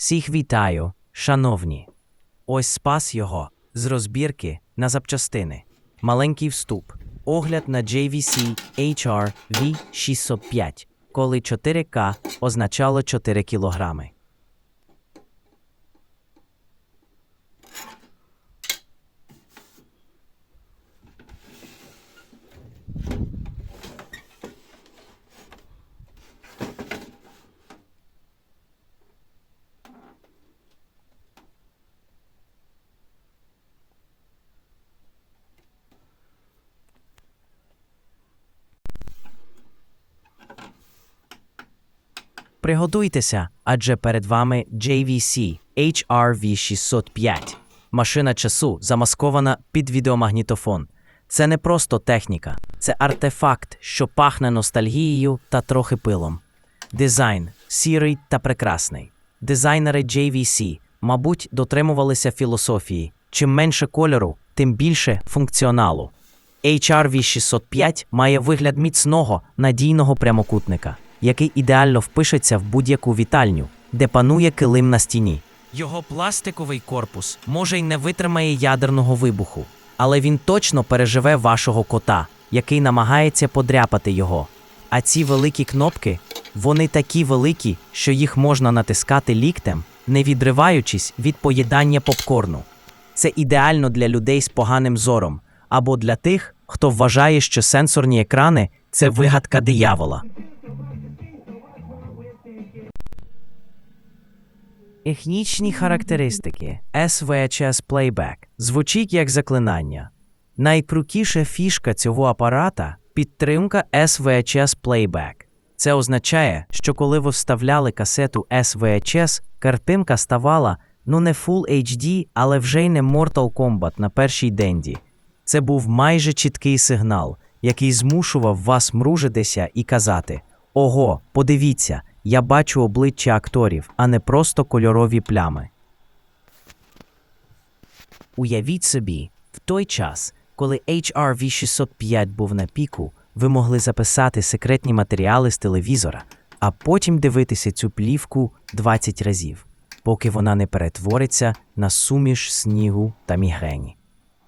Всіх вітаю, шановні. Ось спас його з розбірки на запчастини. Маленький вступ. Огляд на JVC HR V605, коли 4К означало 4 кілограми. Приготуйтеся, адже перед вами JVC HRV605. Машина часу замаскована під відеомагнітофон. Це не просто техніка, це артефакт, що пахне ностальгією та трохи пилом. Дизайн сірий та прекрасний. Дизайнери JVC, мабуть, дотримувалися філософії: чим менше кольору, тим більше функціоналу. HRV 605 має вигляд міцного, надійного прямокутника, який ідеально впишеться в будь-яку вітальню, де панує килим на стіні. Його пластиковий корпус може й не витримає ядерного вибуху, але він точно переживе вашого кота, який намагається подряпати його. А ці великі кнопки, вони такі великі, що їх можна натискати ліктем, не відриваючись від поїдання попкорну. Це ідеально для людей з поганим зором або для тих, хто вважає, що сенсорні екрани це вигадка диявола. Технічні характеристики SVHS Playback звучить як заклинання. Найкрутіша фішка цього апарата підтримка SVHS Playback. Це означає, що коли ви вставляли касету SVHS, картинка ставала ну не Full HD, але вже й не Mortal Kombat на першій денді. Це був майже чіткий сигнал, який змушував вас мружитися і казати: Ого, подивіться, я бачу обличчя акторів, а не просто кольорові плями. Уявіть собі, в той час, коли HRV 605 був на піку, ви могли записати секретні матеріали з телевізора, а потім дивитися цю плівку 20 разів, поки вона не перетвориться на суміш снігу та мігрені.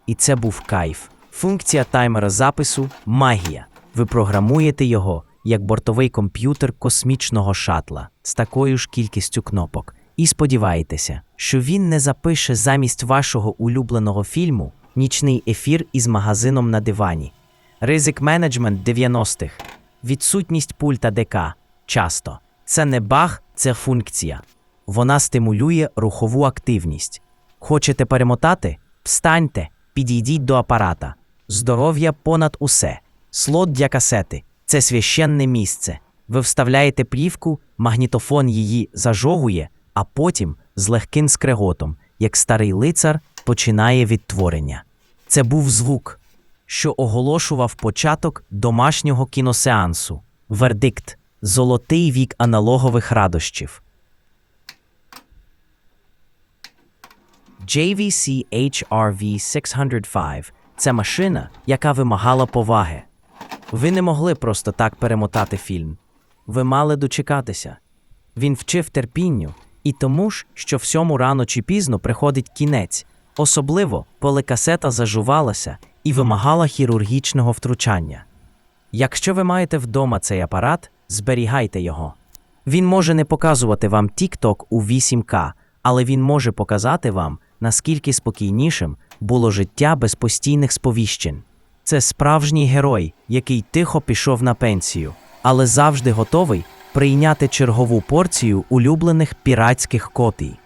І це був кайф. Функція таймера запису магія. Ви програмуєте його як бортовий комп'ютер космічного шатла з такою ж кількістю кнопок. І сподіваєтеся, що він не запише замість вашого улюбленого фільму нічний ефір із магазином на дивані. Ризик менеджмент 90-х. Відсутність пульта ДК. Часто. Це не баг, це функція. Вона стимулює рухову активність. Хочете перемотати? Встаньте, підійдіть до апарата. Здоров'я понад усе. Слот для касети це священне місце. Ви вставляєте плівку, магнітофон її зажовує, а потім з легким скреготом, як старий лицар, починає відтворення. Це був звук, що оголошував початок домашнього кіносеансу. Вердикт золотий вік аналогових радощів. JVC HRV 605 – це машина, яка вимагала поваги. Ви не могли просто так перемотати фільм. Ви мали дочекатися. Він вчив терпінню і тому ж, що всьому рано чи пізно приходить кінець, особливо коли касета зажувалася і вимагала хірургічного втручання. Якщо ви маєте вдома цей апарат, зберігайте його. Він може не показувати вам TikTok у 8К, але він може показати вам, наскільки спокійнішим було життя без постійних сповіщень. Це справжній герой, який тихо пішов на пенсію, але завжди готовий прийняти чергову порцію улюблених піратських копій.